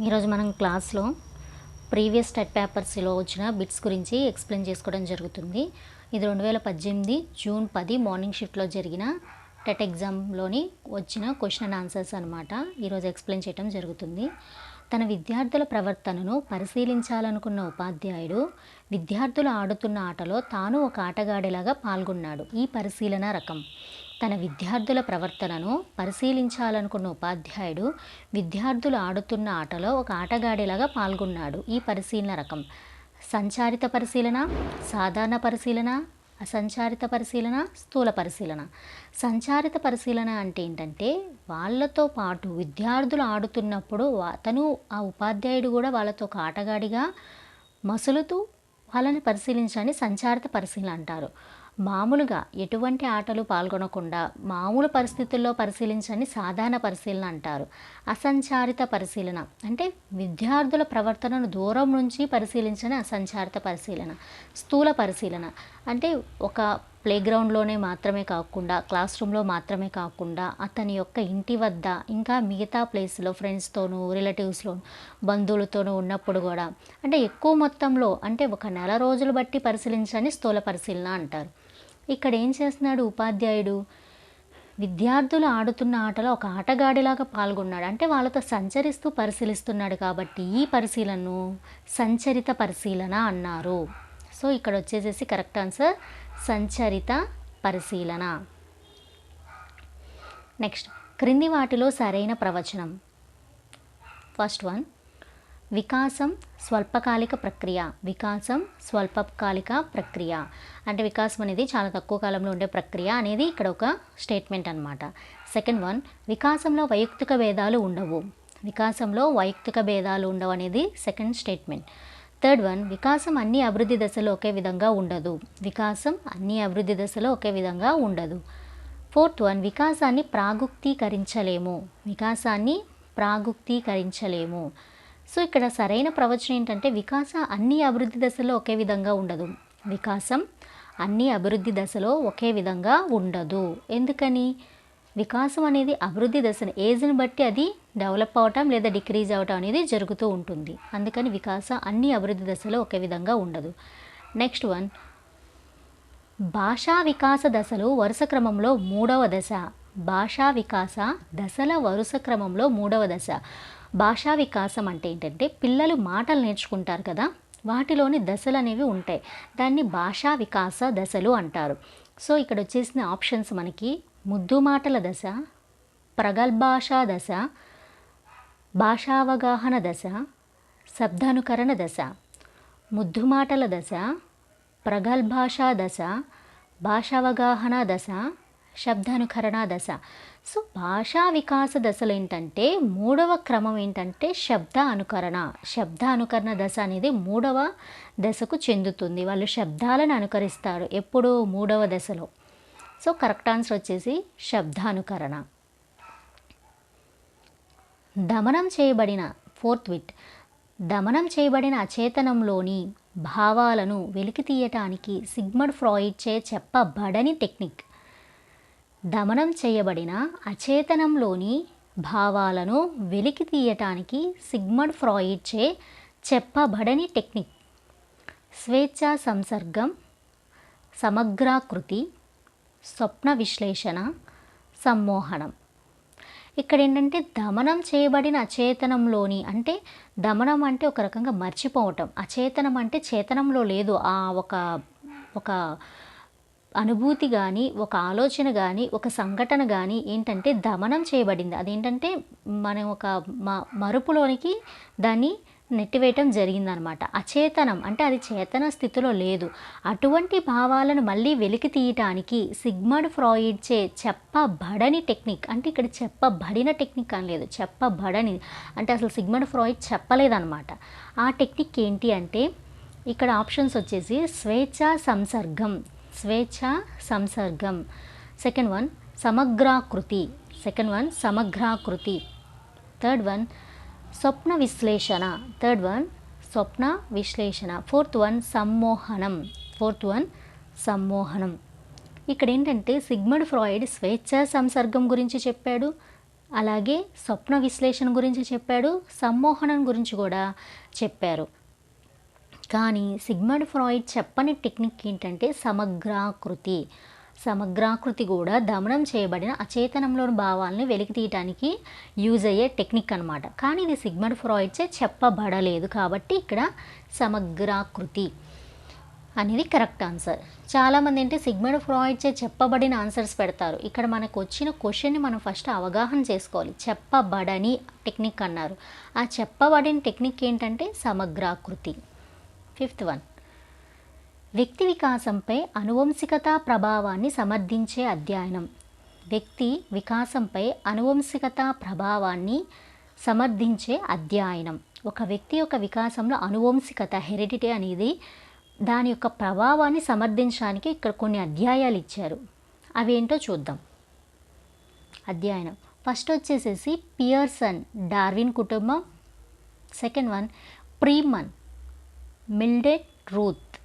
ఈరోజు మనం క్లాస్లో ప్రీవియస్ టెట్ పేపర్స్లో వచ్చిన బిట్స్ గురించి ఎక్స్ప్లెయిన్ చేసుకోవడం జరుగుతుంది. ఇది రెండు వేల పద్దెనిమిది జూన్ పది మార్నింగ్ షిఫ్ట్లో జరిగిన టెట్ ఎగ్జామ్లోని వచ్చిన క్వశ్చన్ అండ్ ఆన్సర్స్ అనమాట ఈరోజు ఎక్స్ప్లెయిన్ చేయడం జరుగుతుంది. తన విద్యార్థుల ప్రవర్తనను పరిశీలించాలనుకున్న ఉపాధ్యాయుడు విద్యార్థులు ఆడుతున్న ఆటలో తాను ఒక ఆటగాడిలాగా పాల్గొన్నాడు. ఈ పరిశీలన రకం. తన విద్యార్థుల ప్రవర్తనను పరిశీలించాలనుకున్న ఉపాధ్యాయుడు విద్యార్థులు ఆడుతున్న ఆటలో ఒక ఆటగాడిలాగా పాల్గొన్నాడు. ఈ పరిశీలన రకం సంచారిత పరిశీలన సాధారణ పరిశీలన అసంచారిత పరిశీలన స్థూల పరిశీలన. సంచారిత పరిశీలన అంటే ఏంటంటే వాళ్ళతో పాటు విద్యార్థులు ఆడుతున్నప్పుడు అతను ఆ ఉపాధ్యాయుడు కూడా వాళ్ళతో ఒక ఆటగాడిగా మసులుతూ వాళ్ళని పరిశీలించడాన్ని సంచారిత పరిశీలన అంటారు. మామూలుగా ఎటువంటి ఆటలు పాల్గొనకుండా మామూలు పరిస్థితుల్లో పరిశీలించని సాధారణ పరిశీలన అంటారు. అసంచారిత పరిశీలన అంటే విద్యార్థుల ప్రవర్తనను దూరం నుంచి పరిశీలించని అసంచారిత పరిశీలన స్థూల పరిశీలన. అంటే ఒక ప్లేగ్రౌండ్లోనే మాత్రమే కాకుండా క్లాస్ రూమ్లో మాత్రమే కాకుండా అతని యొక్క ఇంటి వద్ద ఇంకా మిగతా ప్లేస్లో ఫ్రెండ్స్తోనూ రిలేటివ్స్లో బంధువులతోనూ ఉన్నప్పుడు కూడా అంటే ఎక్కువ మొత్తంలో అంటే ఒక నెల రోజులు బట్టి పరిశీలించని స్థూల పరిశీలన అంటారు. ఇక్కడ ఏం చేస్తున్నాడు ఉపాధ్యాయుడు? విద్యార్థులు ఆడుతున్న ఆటలో ఒక ఆటగాడిలాగా పాల్గొన్నాడు. అంటే వాళ్ళతో సంచరిస్తూ పరిశీలిస్తున్నాడు కాబట్టి ఈ పరిశీలనను సంచరిత పరిశీలన అన్నారు. సో ఇక్కడ వచ్చేసేసి కరెక్ట్ ఆన్సర్ సంచరిత పరిశీలన. నెక్స్ట్ క్రింది వాటిలో సరైన ప్రవచనం. ఫస్ట్ వన్ వికాసం స్వల్పకాలిక ప్రక్రియ. వికాసం స్వల్పకాలిక ప్రక్రియ. అంటే వికాసం అనేది చాలా తక్కువ కాలంలో ఉండే ప్రక్రియ అనేది ఇక్కడ ఒక స్టేట్మెంట్ అనమాట సెకండ్ వన్ వికాసంలో వైయక్తిక భేదాలు ఉండవు. వికాసంలో వైయక్తిక భేదాలు ఉండవు అనేది సెకండ్ స్టేట్మెంట్. థర్డ్ వన్ వికాసం అన్ని అభివృద్ధి దశలో ఒకే విధంగా ఉండదు. వికాసం అన్ని అభివృద్ధి దశలో ఒకే విధంగా ఉండదు. ఫోర్త్ వన్ వికాసాన్ని ప్రాగుక్తీకరించలేము. వికాసాన్ని ప్రాగుక్తీకరించలేము. సో ఇక్కడ సరైన ప్రవచనం ఏంటంటే వికాస అన్ని అభివృద్ధి దశలో ఒకే విధంగా ఉండదు. వికాసం అన్ని అభివృద్ధి దశలో ఒకే విధంగా ఉండదు. ఎందుకని? వికాసం అనేది అభివృద్ధి దశను ఏజ్ని బట్టి అది డెవలప్ అవటం లేదా డిక్రీజ్ అవటం అనేది జరుగుతూ ఉంటుంది. అందుకని వికాసం అన్ని అభివృద్ధి దశలో ఒకే విధంగా ఉండదు. నెక్స్ట్ వన్ భాషా వికాస దశలు వరుస క్రమంలో మూడవ దశ. భాషా వికాస దశల వరుస క్రమంలో మూడవ దశ. భాషా వికాసం అంటే ఏంటంటే పిల్లలు మాటలు నేర్చుకుంటారు కదా వాటిలోని దశలు అనేవి ఉంటాయి. దాన్ని భాషా వికాస దశలు అంటారు. సో ఇక్కడ వచ్చేసిన ఆప్షన్స్ మనకి ముద్దు మాటల దశ ప్రగల్భాషా దశ భాషావగాహన దశ శబ్దానుకరణ దశ ముద్దు మాటల దశ ప్రగల్భాషా దశ భాషావగాహన దశ శబ్దానుకరణ దశ. సో భాషా వికాస దశలు ఏంటంటే మూడవ క్రమం ఏంటంటే శబ్ద అనుకరణ శబ్ద అనుకరణ దశ అనేది మూడవ దశకు చెందుతుంది. వాళ్ళు శబ్దాలను అనుకరిస్తారు ఎప్పుడు మూడవ దశలో. సో కరెక్ట్ ఆన్సర్ వచ్చేసి శబ్దానుకరణ. దమనం చేయబడిన ఫోర్త్ విట్ దమనం చేయబడిన అచేతనంలోని భావాలను వెలికి తీయటానికి సిగ్మడ్ ఫ్రాయిడ్ చే చెప్పబడని టెక్నిక్. దమనం చేయబడిన అచేతనంలోని భావాలను వెలికి తీయటానికి సిగ్మడ్ ఫ్రాయిడ్ చే చెప్పబడని టెక్నిక్. స్వేచ్ఛా సంసర్గం సమగ్రాకృతి స్వప్న విశ్లేషణ సమ్మోహనం. ఇక్కడ ఏంటంటే దమనం చేయబడిన అచేతనంలోని అంటే దమనం అంటే ఒక రకంగా మర్చిపోవటం. అచేతనం అంటే చేతనంలో లేదు. ఆ ఒక ఒక అనుభూతి కానీ ఒక ఆలోచన కానీ ఒక సంఘటన కానీ ఏంటంటే దమనం చేయబడింది. అదేంటంటే మనం ఒక మ మరుపులోనికి దాన్ని నెట్టివేయటం జరిగిందనమాట. అచేతనం అంటే అది చేతన స్థితిలో లేదు. అటువంటి భావాలను మళ్ళీ వెలికి తీయటానికి సిగ్మడ్ ఫ్రాయిడ్ చే చెప్పబడని టెక్నిక్ అంటే ఇక్కడ చెప్పబడిన టెక్నిక్ అని లేదు చెప్పబడని అంటే అసలు సిగ్మడ్ ఫ్రాయిడ్ చెప్పలేదనమాట. ఆ టెక్నిక్ ఏంటి అంటే ఇక్కడ ఆప్షన్స్ వచ్చేసి స్వేచ్ఛ సంసర్గం స్వేచ్ఛ సంసర్గం. సెకండ్ వన్ సమగ్రాకృతి సెకండ్ వన్ సమగ్రాకృతి. థర్డ్ వన్ స్వప్న విశ్లేషణ. థర్డ్ వన్ స్వప్న విశ్లేషణ. ఫోర్త్ వన్ సమ్మోహనం. ఫోర్త్ వన్ సమ్మోహనం. ఇక్కడ ఏంటంటే సిగ్మడ్ ఫ్రాయిడ్ స్వేచ్ఛ సంసర్గం గురించి చెప్పాడు. అలాగే స్వప్న విశ్లేషణ గురించి చెప్పాడు. సమ్మోహనం గురించి కూడా చెప్పారు. కానీ సిగ్మండ్ ఫ్రాయిడ్ చెప్పని టెక్నిక్ ఏంటంటే సమగ్రాకృతి. సమగ్రాకృతి కూడా దమనం చేయబడిన అచేతనంలోని భావాలని వెలికి తీయటానికి యూజ్ అయ్యే టెక్నిక్ అనమాట కానీ ఇది సిగ్మర్ ఫ్రాయిడ్చే చెప్పబడలేదు కాబట్టి ఇక్కడ సమగ్రాకృతి అనేది కరెక్ట్ ఆన్సర్. చాలామంది ఏంటి సిగ్మండ్ ఫ్రాయిడ్చే చెప్పబడిన ఆన్సర్స్ పెడతారు. ఇక్కడ మనకు వచ్చిన క్వశ్చన్ని మనం ఫస్ట్ అవగాహన చేసుకోవాలి. చెప్పబడని టెక్నిక్ అన్నారు. ఆ చెప్పబడిన టెక్నిక్ ఏంటంటే సమగ్రాకృతి. Fifth one. వ్యక్తి వికాసంపై అనువంశికత ప్రభావాన్ని సమర్థించే అధ్యయనం. వ్యక్తి వికాసంపై అనువంశికత ప్రభావాన్ని సమర్థించే అధ్యయనం. ఒక వ్యక్తి యొక్క వికాసంలో అనువంశికత హెరిడిటీ అనేది దాని యొక్క ప్రభావాన్ని సమర్థించడానికి ఇక్కడ కొన్ని అధ్యాయాలు ఇచ్చారు. అవేంటో చూద్దాం. అధ్యయనం. ఫస్ట్ వచ్చేసేసి పియర్సన్ డార్విన్ కుటుంబం. Second one Freeman. మిల్డెట్ Ruth.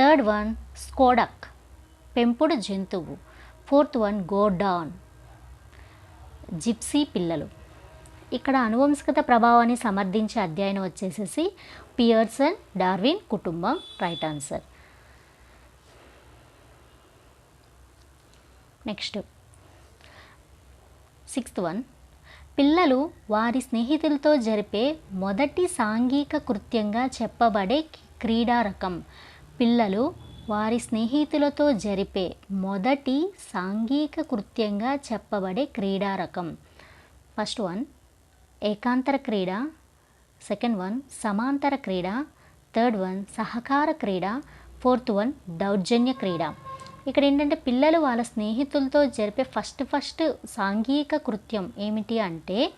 Third one Skodak పెంపుడు జంతువు. ఫోర్త్ వన్ గోడాన్ జిప్సీ పిల్లలు. ఇక్కడ అనువంశికత ప్రభావాన్ని సమర్థించే అధ్యయనం వచ్చేసేసి పియర్సన్ డార్విన్ కుటుంబం right answer. Next. Sixth one. పిల్లలు వారి స్నేహితులతో జరిపే మొదటి సాంఘిక కృత్యంగా చెప్పబడే క్రీడా రకం పిల్లలు వారి స్నేహితులతో జరిపే మొదటి సాంఘిక కృత్యంగా చెప్పబడే క్రీడా రకం. ఫస్ట్ వన్ ఏకాంతర క్రీడ. సెకండ్ వన్ సమాంతర క్రీడ. థర్డ్ వన్ సహకార క్రీడ. ఫోర్త్ వన్ దౌర్జన్య క్రీడ. ఇక్కడ ఏంటంటే పిల్లలు వాళ్ళ స్నేహితులతో జరిపే ఫస్ట్ ఫస్ట్ సాంఘిక కృత్యం ఏమిటి అంటే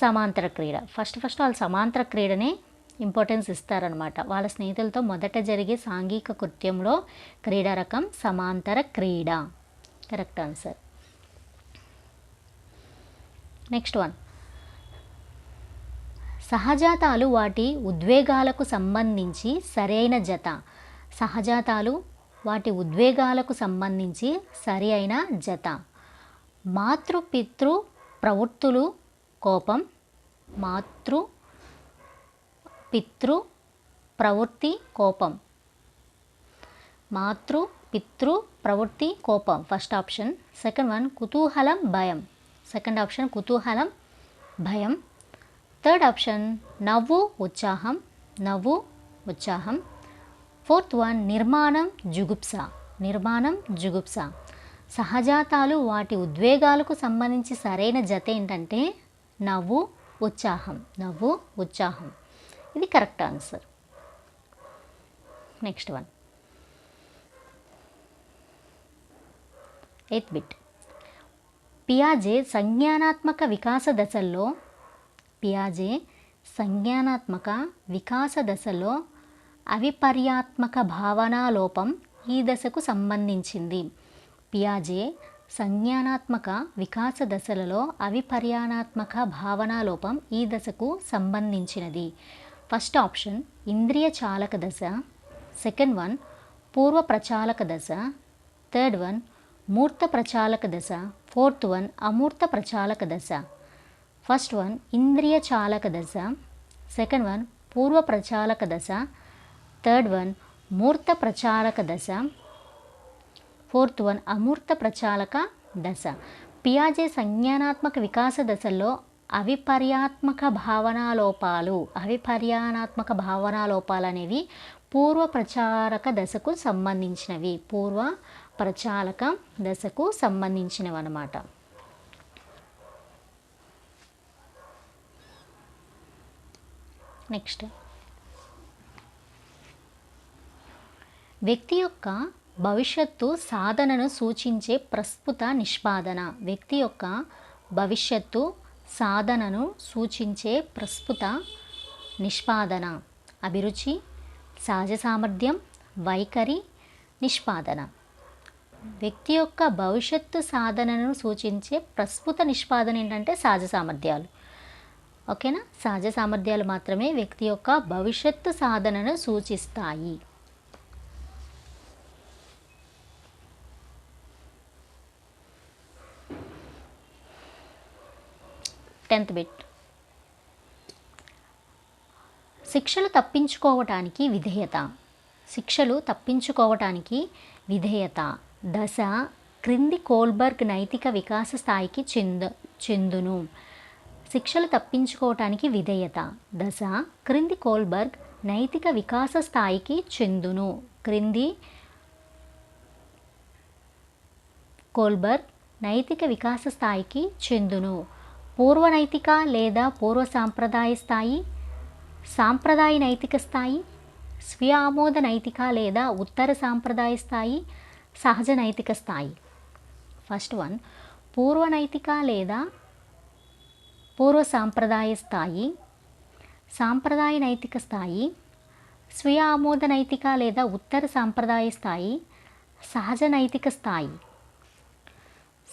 సమాంతర క్రీడ. ఫస్ట్ ఫస్ట్ వాళ్ళు సమాంతర క్రీడనే ఇంపార్టెన్స్ ఇస్తారనమాట వాళ్ళ స్నేహితులతో మొదట జరిగే సాంఘిక కృత్యంలో క్రీడా రకం సమాంతర క్రీడ. Correct answer. Next one. సహజాతాలు వాటి ఉద్వేగాలకు సంబంధించి సరైన జత. సహజాతాలు వాటి ఉద్వేగాలకు సంబంధించి సరి అయిన జత మాతృపితృ ప్రవృత్తులు కోపం మాతృ పితృ ప్రవృత్తి కోపం. మాతృ పితృ ప్రవృత్తి కోపం. ఫస్ట్ ఆప్షన్ సెకండ్ వన్ కుతూహలం భయం. సెకండ్ ఆప్షన్ కుతూహలం భయం. థర్డ్ ఆప్షన్ నవ్వు ఉత్సాహం. నవ్వు ఉత్సాహం. ఫోర్త్ వన్ నిర్మాణం జుగుప్స. నిర్మాణం జుగుప్స. సహజాతాలు వాటి ఉద్వేగాలకు సంబంధించి సరైన జత ఏంటంటే నవ్వు ఉత్సాహం. నవ్వు ఉత్సాహం. ఇది correct answer. Next one. Eighth bit. పియాజే సంజ్ఞానాత్మక వికాస దశల్లో పియాజే సంజ్ఞానాత్మక వికాస దశలో అవిపర్యాత్మక భావనా లోపం ఈ దశకు సంబంధించింది. పియాజే సంజ్ఞానాత్మక వికాస దశలలో అవిపర్యాణాత్మక భావనా లోపం ఈ దశకు సంబంధించినది. ఫస్ట్ ఆప్షన్ ఇంద్రియ చాలక దశ సెకండ్ వన్ పూర్వ ప్రచాలక దశ థర్డ్ వన్ మూర్త ప్రచాలక దశ ఫోర్త్ వన్ అమూర్త ప్రచాలక దశ. ఫస్ట్ వన్ ఇంద్రియ చాలక దశ సెకండ్ వన్ పూర్వ ప్రచాలక దశ థర్డ్ వన్ మూర్త ప్రచాలక దశ ఫోర్త్ వన్ అమూర్త ప్రచాలక దశ. పియాజే సంజ్ఞానాత్మక వికాస దశల్లో అవిపర్యాత్మక భావనాలోపాలు. అవిపర్యానాత్మక భావనా లోపాలు అనేవి పూర్వ ప్రచారక దశకు సంబంధించినవి. పూర్వ ప్రచారక దశకు సంబంధించినవి అన్నమాట నెక్స్ట్. వ్యక్తి యొక్క భవిష్యత్తు సాధనను సూచించే ప్రస్తుత నిష్పాదన. వ్యక్తి యొక్క భవిష్యత్తు సాధనను సూచించే ప్రస్తుత నిష్పాదన. అభిరుచి సహజ సామర్థ్యం వైఖరి నిష్పాదన. వ్యక్తి యొక్క భవిష్యత్తు సాధనను సూచించే ప్రస్తుత నిష్పాదన ఏంటంటే సహజ సామర్థ్యాలు. ఓకేనా? సహజ సామర్థ్యాలు మాత్రమే వ్యక్తి యొక్క భవిష్యత్తు సాధనను సూచిస్తాయి. Tenth bit. శిక్షలు తప్పించుకోవటానికి విధేయత. శిక్షలు తప్పించుకోవటానికి విధేయత. దశ క్రింది కోల్బర్గ్ నైతిక వికాస స్థాయికి చెంద చెందును. శిక్షలు తప్పించుకోవటానికి విధేయత. దశ క్రింది కోల్బర్గ్ నైతిక వికాస స్థాయికి చెందును. క్రింది కోల్బర్గ్ నైతిక వికాస స్థాయికి చెందును. పూర్వ నైతిక లేదా పూర్వ సాంప్రదాయ స్థాయి సాంప్రదాయ నైతిక స్థాయి స్వీయ ఆమోద నైతిక లేదా ఉత్తర సాంప్రదాయ స్థాయి సహజ నైతిక స్థాయి. ఫస్ట్ వన్ పూర్వ నైతిక లేదా పూర్వ సాంప్రదాయ స్థాయి సాంప్రదాయ నైతిక స్థాయి స్వీయ ఆమోద నైతిక లేదా ఉత్తర సాంప్రదాయ స్థాయి సహజ నైతిక స్థాయి.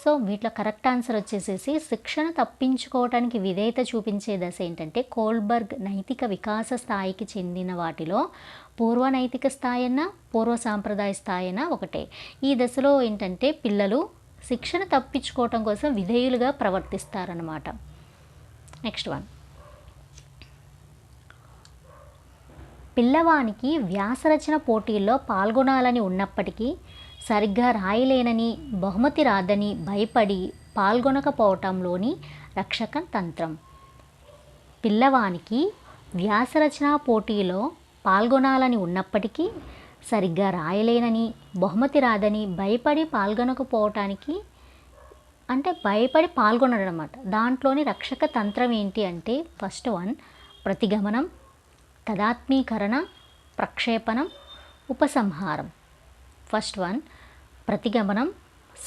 సో వీటిలో కరెక్ట్ ఆన్సర్ వచ్చేసేసి శిక్షణ తప్పించుకోవటానికి విధేయత చూపించే దశ ఏంటంటే కోల్బర్గ్ నైతిక వికాస స్థాయికి చెందిన వాటిలో పూర్వ నైతిక స్థాయి అన్న పూర్వ సాంప్రదాయ స్థాయి అన్న ఒకటే. ఈ దశలో ఏంటంటే పిల్లలు శిక్షణ తప్పించుకోవటం కోసం విధేయులుగా ప్రవర్తిస్తారనమాట నెక్స్ట్ వన్. పిల్లవానికి వ్యాసరచన పోటీల్లో పాల్గొనాలని ఉన్నప్పటికీ సరిగ్గా రాయలేనని బహుమతి రాదని భయపడి పాల్గొనకపోవటంలోని రక్షక తంత్రం. పిల్లవానికి వ్యాసరచన పోటీలో పాల్గొనాలని ఉన్నప్పటికీ సరిగ్గా రాయలేనని బహుమతి రాదని భయపడి పాల్గొనకపోవటానికి అంటే భయపడి పాల్గొనడం అనమాట దాంట్లోని రక్షక తంత్రం ఏంటి అంటే ఫస్ట్ వన్ ప్రతిగమనం తదాత్మీకరణ ప్రక్షేపణం ఉపసంహారం. ఫస్ట్ వన్ ప్రతిగమనం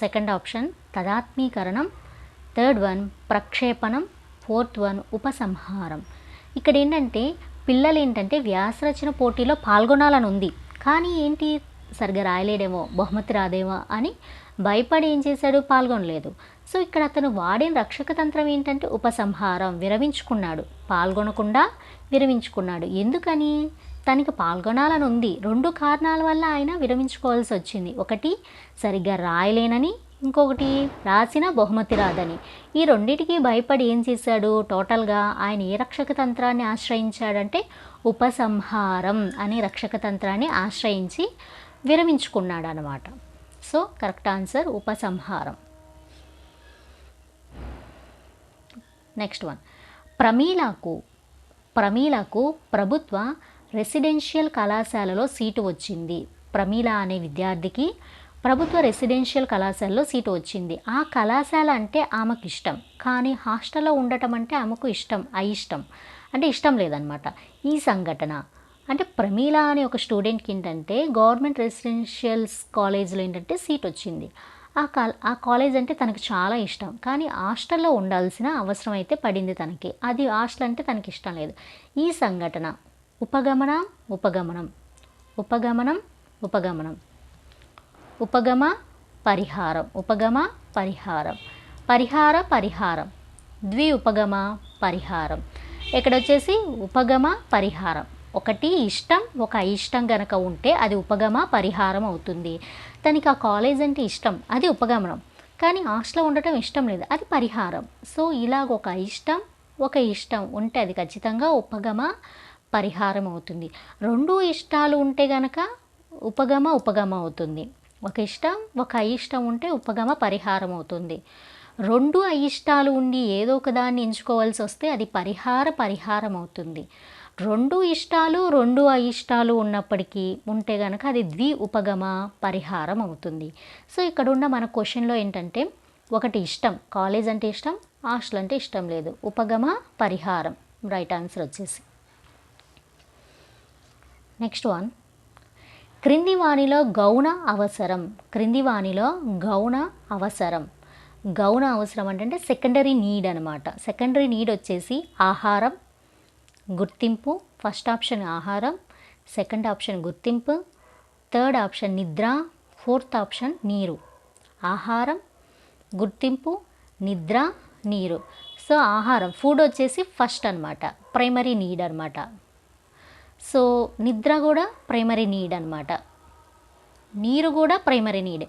సెకండ్ ఆప్షన్ తదాత్మీకరణం థర్డ్ వన్ ప్రక్షేపణం ఫోర్త్ వన్ ఉపసంహారం. ఇక్కడ ఏంటంటే పిల్లలు ఏంటంటే వ్యాసరచన పోటీలో పాల్గొనాలని ఉంది కానీ ఏంటి? సరిగ్గా రాయలేడేమో బహుమతి రాదేమో అని భయపడి ఏం చేశాడు? పాల్గొనలేదు. సో ఇక్కడ అతను వాడిన రక్షక తంత్రం ఏంటంటే ఉపసంహారం విరమించుకున్నాడు. పాల్గొనకుండా విరమించుకున్నాడు. ఎందుకని? తనకి పాల్గొనాలని ఉంది రెండు కారణాల వల్ల ఆయన విరమించుకోవాల్సి వచ్చింది. ఒకటి సరిగ్గా రాయలేనని. ఇంకొకటి రాసిన బహుమతి రాదని. ఈ రెండింటికి భయపడి ఏం చేశాడు? టోటల్గా ఆయన ఏ రక్షక తంత్రాన్ని ఆశ్రయించాడంటే ఉపసంహారం అనే రక్షక తంత్రాన్ని ఆశ్రయించి విరమించుకున్నాడు అనమాట సో కరెక్ట్ ఆన్సర్ ఉపసంహారం. Next one. ప్రమీలకు ప్రమీలకు ప్రభుత్వ రెసిడెన్షియల్ కళాశాలలో సీటు వచ్చింది. ప్రమీల అనే విద్యార్థికి ప్రభుత్వ రెసిడెన్షియల్ కళాశాలలో సీటు వచ్చింది. ఆ కళాశాల అంటే ఆమెకు ఇష్టం. కానీ హాస్టల్లో ఉండటం అంటే ఆమెకు ఇష్టం అయిష్టం అంటే ఇష్టం లేదనమాట ఈ సంఘటన అంటే ప్రమీల అనే ఒక స్టూడెంట్కి ఏంటంటే గవర్నమెంట్ రెసిడెన్షియల్స్ కాలేజీలో ఏంటంటే సీట్ వచ్చింది. ఆ కా ఆ కాలేజ్ అంటే తనకు చాలా ఇష్టం. కానీ హాస్టల్లో ఉండాల్సిన అవసరం అయితే పడింది తనకి. అది హాస్టల్ అంటే తనకి ఇష్టం లేదు. ఈ సంఘటన ఉపగమనం ఉపగమనం. ఉపగమనం ఉపగమనం. ఉపగమ పరిహారం. ఉపగమ పరిహారం. పరిహార పరిహారం. ద్వి ఉపగమ పరిహారం. ఇక్కడ వచ్చేసి ఉపగమ పరిహారం. ఒకటి ఇష్టం ఒక అయిష్టం గనక ఉంటే అది ఉపగమ పరిహారం అవుతుంది. తనకి ఆ కాలేజ్ అంటే ఇష్టం అది ఉపగమనం. కానీ హాస్టల్లో ఉండటం ఇష్టం లేదు అది పరిహారం. సో ఇలాగ ఒక ఇష్టం ఒక ఇష్టం ఉంటే అది ఖచ్చితంగా ఉపగమ పరిహారం అవుతుంది రెండు ఇష్టాలు ఉంటే గనక ఉపగమ ఉపగమ అవుతుంది. ఒక ఇష్టం ఒక అయిష్టం ఉంటే ఉపగమ పరిహారం అవుతుంది రెండు అయిష్టాలు ఉండి ఏదో ఒక దాన్ని ఎంచుకోవాల్సి వస్తే అది పరిహార పరిహారం అవుతుంది రెండు ఇష్టాలు రెండు అయిష్టాలు ఉన్నప్పటికీ ఉంటే కనుక అది ద్వి ఉపగమ పరిహారం అవుతుంది సో ఇక్కడ ఉన్న మన క్వశ్చన్లో ఏంటంటే ఒకటి ఇష్టం కాలేజ్ అంటే ఇష్టం హాస్టల్ అంటే ఇష్టం లేదు. ఉపగమ పరిహారం రైట్ ఆన్సర్ వచ్చేసి. నెక్స్ట్ వన్ క్రింది వాణిలో గౌణ అవసరం. క్రింది వాణిలో గౌణ అవసరం. గౌణ అవసరం అంటే సెకండరీ నీడ్ అనమాట సెకండరీ నీడ్ వచ్చేసి ఆహారం గుర్తింపు ఫస్ట్ ఆప్షన్ ఆహారం సెకండ్ ఆప్షన్ గుర్తింపు థర్డ్ ఆప్షన్ నిద్ర ఫోర్త్ ఆప్షన్ నీరు. ఆహారం గుర్తింపు నిద్ర నీరు. సో ఆహారం ఫుడ్ వచ్చేసి ఫస్ట్ అనమాట ప్రైమరీ నీడ్ అనమాట సో నిద్ర కూడా ప్రైమరీ నీడ్ అనమాట నీరు కూడా ప్రైమరీ నీడ్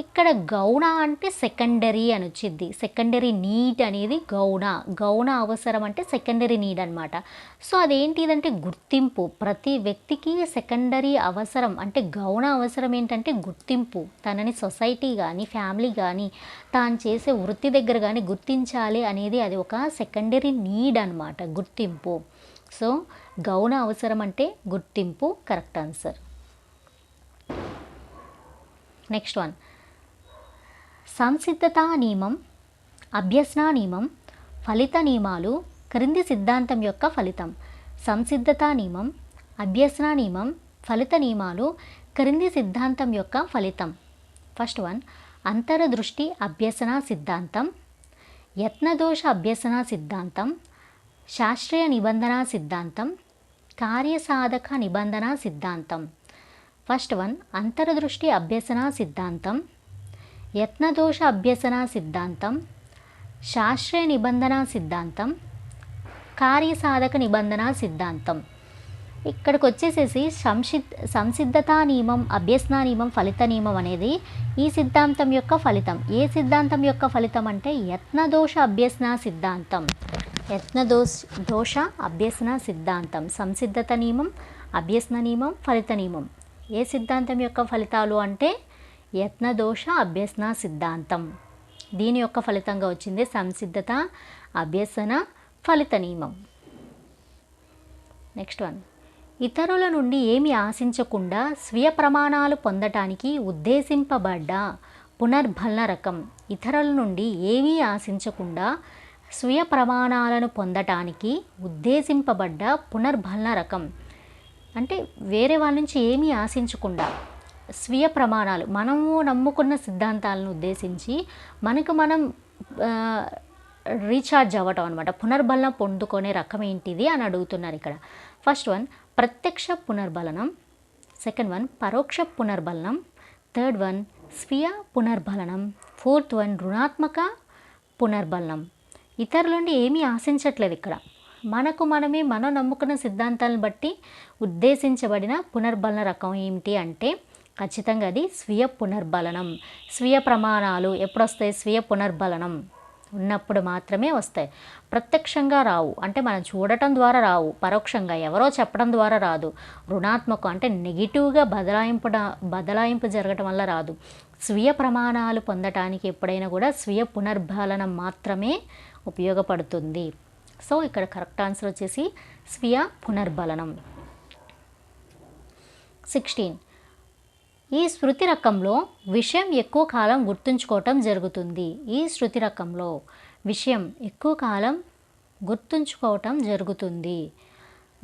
ఇక్కడ గౌణ అంటే సెకండరీ అని వచ్చింది సెకండరీ నీడ్ అనేది గౌణ. గౌణ అవసరం అంటే సెకండరీ నీడ్ అనమాట సో అదేంటిదంటే గుర్తింపు. ప్రతి వ్యక్తికి సెకండరీ అవసరం అంటే గౌణ అవసరం ఏంటంటే గుర్తింపు. తనని సొసైటీ కానీ ఫ్యామిలీ కానీ తాను చేసే వృత్తి దగ్గర కానీ గుర్తించాలి అనేది అది ఒక సెకండరీ నీడ్ అనమాట గుర్తింపు. సో గౌణ అవసరం అంటే గుర్తింపు కరెక్ట్ ఆన్సర్. Next one. సంసిద్ధతా నియమం అభ్యసన నియమం ఫలిత నియమాలు క్రింది సిద్ధాంతం యొక్క ఫలితం. సంసిద్ధతా నియమం అభ్యసన నియమం ఫలిత నియమాలు క్రింది సిద్ధాంతం యొక్క ఫలితం. First one. అంతరదృష్టి అభ్యసన సిద్ధాంతం. యత్నదోష అభ్యసన సిద్ధాంతం. శాస్త్రీయ నిబంధన సిద్ధాంతం కార్యసాధక నిబంధన సిద్ధాంతం. ఫస్ట్ వన్ అంతర్దృష్టి అభ్యసన సిద్ధాంతం. యత్నదోష అభ్యసన సిద్ధాంతం. శాస్త్రీయ నిబంధన సిద్ధాంతం. కార్యసాధక నిబంధన సిద్ధాంతం. ఇక్కడికి వచ్చేసేసి సంసిద్ సంసిద్ధతా నియమం అభ్యసన నియమం ఫలిత నియమం అనేది ఈ సిద్ధాంతం యొక్క ఫలితం. ఏ సిద్ధాంతం యొక్క ఫలితం అంటే యత్నదోష అభ్యసన సిద్ధాంతం. యత్నదోష దోష అభ్యసన సిద్ధాంతం. సంసిద్ధత నియమం అభ్యసన నియమం ఫలిత నియమం. ఏ సిద్ధాంతం యొక్క ఫలితాలు అంటే యత్నదోష అభ్యసన సిద్ధాంతం. దీని యొక్క ఫలితంగా వచ్చింది సంసిద్ధత అభ్యసన ఫలిత నియమం. Next one. ఇతరుల నుండి ఏమి ఆశించకుండా స్వీయ ప్రమాణాలు పొందటానికి ఉద్దేశింపబడ్డ పునర్భలన రకం. ఇతరుల నుండి ఏమీ ఆశించకుండా స్వీయ ప్రమాణాలను పొందటానికి ఉద్దేశింపబడ్డ పునర్భలన రకం. అంటే వేరే వాళ్ళ నుంచి ఏమీ ఆశించకుండా స్వీయ ప్రమాణాలు మనము నమ్ముకున్న సిద్ధాంతాలను ఉద్దేశించి మనకు మనం రీఛార్జ్ అవ్వటం అనమాట పునర్బలం పొందుకునే రకం ఏంటిది అని అడుగుతున్నారు ఇక్కడ. ఫస్ట్ వన్ ప్రత్యక్ష పునర్బలనం సెకండ్ వన్ పరోక్ష పునర్బలనం థర్డ్ వన్ స్వీయ పునర్బలనం ఫోర్త్ వన్ రుణాత్మక పునర్బలనం. ఇతరుల నుండి ఏమీ ఆశించట్లేదు ఇక్కడ. మనకు మనమే మనం నమ్ముకున్న సిద్ధాంతాలను బట్టి ఉద్దేశించబడిన పునర్బలన రకం ఏమిటి అంటే ఖచ్చితంగా అది స్వీయ పునర్బలనం స్వీయ ప్రమాణాలు. ఎప్పుడొస్తాయి? స్వీయ పునర్బలనం. ఉన్నప్పుడు మాత్రమే వస్తాయి. ప్రత్యక్షంగా రావు. అంటే మనం చూడటం ద్వారా రావు. పరోక్షంగా ఎవరో చెప్పడం ద్వారా రాదు. రుణాత్మకం అంటే నెగిటివ్గా బదలాయింపు బదలాయింపు జరగటం వల్ల రాదు. స్వీయ ప్రమాణాలు పొందటానికి ఎప్పుడైనా కూడా స్వీయ పునర్బలనం మాత్రమే ఉపయోగపడుతుంది. సో ఇక్కడ కరెక్ట్ ఆన్సర్ వచ్చేసి స్వీయ పునర్బలనం సిక్స్టీన్. ఈ శృతి రకంలో విషయం ఎక్కువ కాలం గుర్తుంచుకోవటం జరుగుతుంది. ఈ శృతి రకంలో విషయం ఎక్కువ కాలం గుర్తుంచుకోవటం జరుగుతుంది.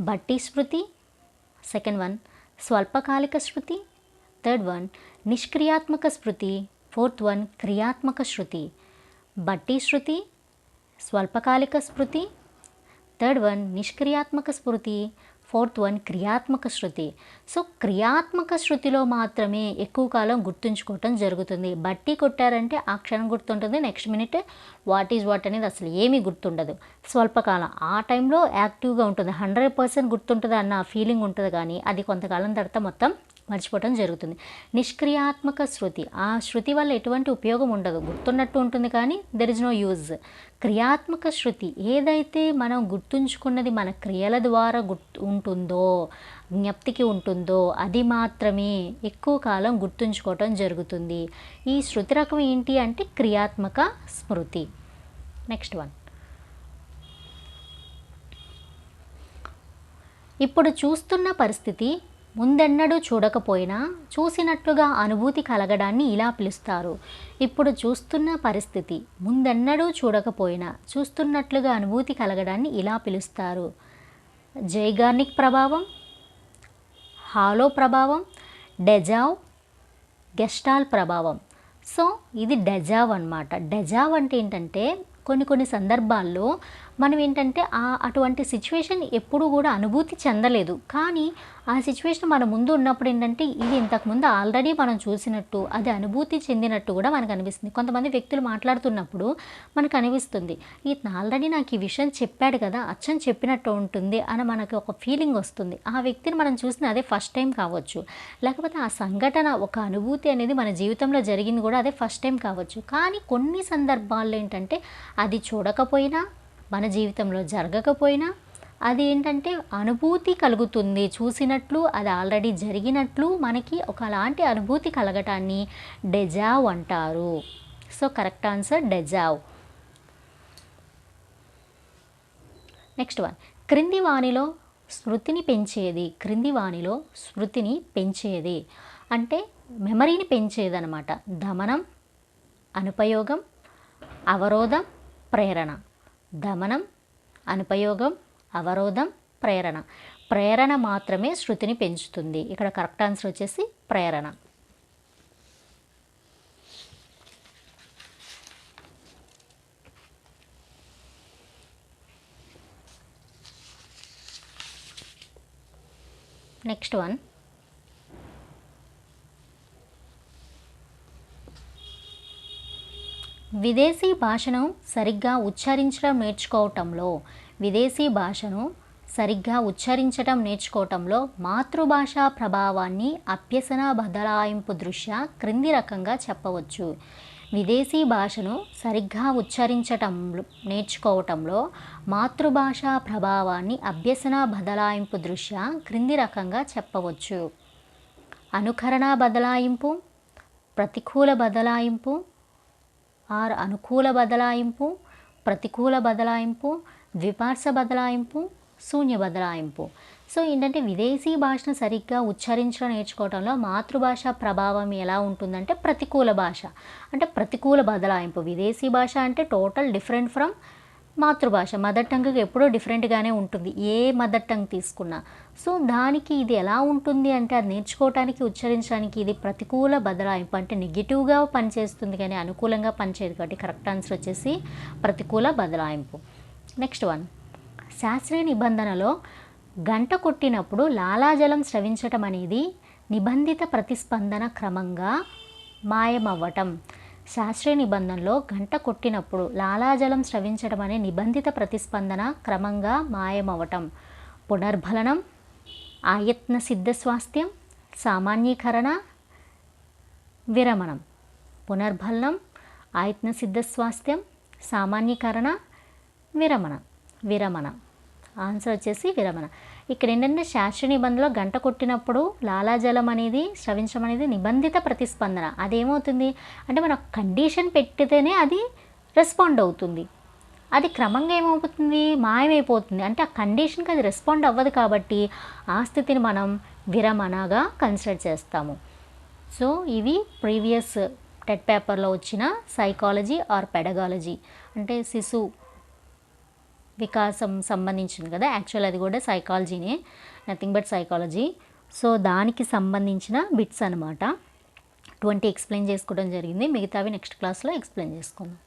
బట్టి స్మృతి సెకండ్ వన్. స్వల్పకాలిక శృతి థర్డ్ వన్. నిష్క్రియాత్మక స్మృతి ఫోర్త్ వన్. క్రియాత్మక శృతి. బట్టి శృతి స్వల్పకాలిక స్మృతి థర్డ్ వన్. నిష్క్రియాత్మక స్మృతి ఫోర్త్ వన్ క్రియాత్మక శృతి. సో క్రియాత్మక శృతిలో మాత్రమే ఎక్కువ కాలం గుర్తుంచుకోవటం జరుగుతుంది. బట్టి కొట్టారంటే ఆ క్షణం గుర్తుంటుంది next minute what is what అనేది అసలు ఏమీ గుర్తుండదు. స్వల్పకాలం. ఆ టైంలో యాక్టివ్గా ఉంటుంది. హండ్రెడ్ పర్సెంట్ గుర్తుంటుంది అన్న ఫీలింగ్ ఉంటుంది కానీ అది కొంతకాలం తర్వాత మొత్తం మర్చిపోవటం జరుగుతుంది. నిష్క్రియాత్మక శృతి. ఆ శృతి వల్ల ఎటువంటి ఉపయోగం ఉండదు. గుర్తున్నట్టు ఉంటుంది కానీ దెర్ ఇస్ నో యూజ్ క్రియాత్మక శృతి ఏదైతే మనం గుర్తుంచుకున్నది మన క్రియల ద్వారా గుర్తు ఉంటుందో జ్ఞప్తికి ఉంటుందో అది మాత్రమే ఎక్కువ కాలం గుర్తుంచుకోవటం జరుగుతుంది. ఈ శృతి రకం ఏంటి అంటే క్రియాత్మక స్మృతి. నెక్స్ట్ వన్ ఇప్పుడు చూస్తున్న పరిస్థితి ముందెన్నడూ చూడకపోయినా చూసినట్లుగా అనుభూతి కలగడాన్ని ఇలా పిలుస్తారు. ఇప్పుడు చూస్తున్న పరిస్థితి ముందెన్నడూ చూడకపోయినా చూస్తున్నట్లుగా అనుభూతి కలగడాన్ని ఇలా పిలుస్తారు. జైగార్నిక్ ప్రభావం హాలో ప్రభావం డెజావ్ గెస్టాల్ ప్రభావం. సో ఇది డెజావ్ అనమాట డెజావ్ అంటే ఏంటంటే కొన్ని కొన్ని సందర్భాల్లో మనం ఏంటంటే ఆ అటువంటి సిచ్యువేషన్ ఎప్పుడు కూడా అనుభూతి చెందలేదు. కానీ ఆ సిచ్యువేషన్ మన ముందు ఉన్నప్పుడు ఏంటంటే ఇది ఇంతకుముందు ఆల్రెడీ మనం చూసినట్టు అది అనుభూతి చెందినట్టు కూడా మనకు అనిపిస్తుంది. కొంతమంది వ్యక్తులు మాట్లాడుతున్నప్పుడు మనకు అనిపిస్తుంది ఇతను ఆల్రెడీ నాకు ఈ విషయం చెప్పాడు కదా అచ్చం చెప్పినట్టు ఉంటుంది అని మనకు ఒక ఫీలింగ్ వస్తుంది. ఆ వ్యక్తిని మనం చూసిన అదే ఫస్ట్ టైం కావచ్చు. లేకపోతే ఆ సంఘటన ఒక అనుభూతి అనేది మన జీవితంలో జరిగింది కూడా అదే ఫస్ట్ టైం కావచ్చు. కానీ కొన్ని సందర్భాల్లో ఏంటంటే అది చూడకపోయినా మన జీవితంలో జరగకపోయినా అది ఏంటంటే అనుభూతి కలుగుతుంది. చూసినట్లు అది ఆల్రెడీ జరిగినట్లు మనకి ఒక అలాంటి అనుభూతి కలగటాన్ని డెజావ్ అంటారు. So correct answer deja vu. Next one. క్రింది వాణిలో స్మృతిని పెంచేది. క్రింది వాణిలో స్మృతిని పెంచేది. అంటే మెమరీని పెంచేది అనమాట దమనం అనుపయోగం అవరోధం ప్రేరణ. దమనం అనుపయోగం అవరోధం ప్రేరణ. ప్రేరణ మాత్రమే శృతిని పెంచుతుంది. ఇక్కడ కరెక్ట్ ఆన్సర్ వచ్చేసి ప్రేరణ. Next one. విదేశీ భాషను సరిగ్గా ఉచ్చరించడం నేర్చుకోవటంలో విదేశీ భాషను సరిగ్గా ఉచ్చరించడం నేర్చుకోవటంలో మాతృభాష ప్రభావాన్ని అభ్యసన బదలాయింపు దృష్ట్యా క్రింది రకంగా చెప్పవచ్చు. విదేశీ భాషను సరిగ్గా ఉచ్చరించటం నేర్చుకోవటంలో మాతృభాష ప్రభావాన్ని అభ్యసన బదలాయింపు దృష్ట్యా క్రింది రకంగా చెప్పవచ్చు. అనుకరణ బదలాయింపు ప్రతికూల బదలాయింపు ఆర్ అనుకూల బదలాయింపు ప్రతికూల బదలాయింపు ద్విపార్శ బదలాయింపు శూన్య బదలాయింపు. సో ఏంటంటే విదేశీ భాషను సరిగ్గా ఉచ్చరించడం నేర్చుకోవడంలో మాతృభాష ప్రభావం ఎలా ఉంటుందంటే ప్రతికూల భాష. అంటే ప్రతికూల బదలాయింపు. విదేశీ భాష అంటే టోటల్ డిఫరెంట్ ఫ్రమ్ మాతృభాష మదర్ టంగ్ ఎప్పుడో డిఫరెంట్గానే ఉంటుంది. ఏ మదర్ టంగ్ తీసుకున్నా. సో దానికి ఇది ఎలా ఉంటుంది అంటే అది నేర్చుకోవటానికి ఉచ్చరించడానికి ఇది ప్రతికూల బదలాయింపు. అంటే నెగిటివ్గా పనిచేస్తుంది కానీ అనుకూలంగా పనిచేయదు కాబట్టి కరెక్ట్ ఆన్సర్ వచ్చేసి ప్రతికూల బదలాయింపు. నెక్స్ట్ వన్ శాస్త్రీయ నిబంధనలో గంట కొట్టినప్పుడు లాలాజలం స్రవించటం అనేది నిబంధిత ప్రతిస్పందన క్రమంగా మాయమవ్వటం. శాస్త్రీయ నిబంధనలో గంట కొట్టినప్పుడు లాలాజలం స్రవించడం అనే నిబంధిత ప్రతిస్పందన క్రమంగా మాయమవటం. పునర్బలనం ఆయత్న సిద్ధ స్వాస్థ్యం సామాన్యీకరణ విరమణం. పునర్బలనం ఆయత్న సిద్ధ స్వాస్థ్యం సామాన్యీకరణ విరమణ. విరమణ. ఆన్సర్ వచ్చేసి విరమణ. ఇక్కడ ఏంటంటే శాస్త్రీయ నిబంధనలో గంట కొట్టినప్పుడు లాలాజలం అనేది స్రవించడం అనేది నిబంధిత ప్రతిస్పందన. అదేమవుతుంది? అంటే మనం కండిషన్ పెట్టితేనే అది రెస్పాండ్ అవుతుంది. అది క్రమంగా ఏమవుతుంది? మాయమైపోతుంది. అంటే ఆ కండిషన్కి అది రెస్పాండ్ అవ్వదు కాబట్టి ఆ స్థితిని మనం విరమణగా కన్సిడర్ చేస్తాము. సో ఇవి ప్రీవియస్ టెట్ పేపర్లో వచ్చిన సైకాలజీ ఆర్ పెడగాలజీ అంటే శిశు వికాసం సంబంధించింది కదా. యాక్చువల్ అది కూడా సైకాలజీనే నథింగ్ బట్ సైకాలజీ సో దానికి సంబంధించిన బిట్స్ అనమాట ట్వంటీ ఎక్స్ప్లెయిన్ చేసుకోవడం జరిగింది. మిగతావి నెక్స్ట్ క్లాస్లో ఎక్స్ప్లెయిన్ చేసుకుందాం.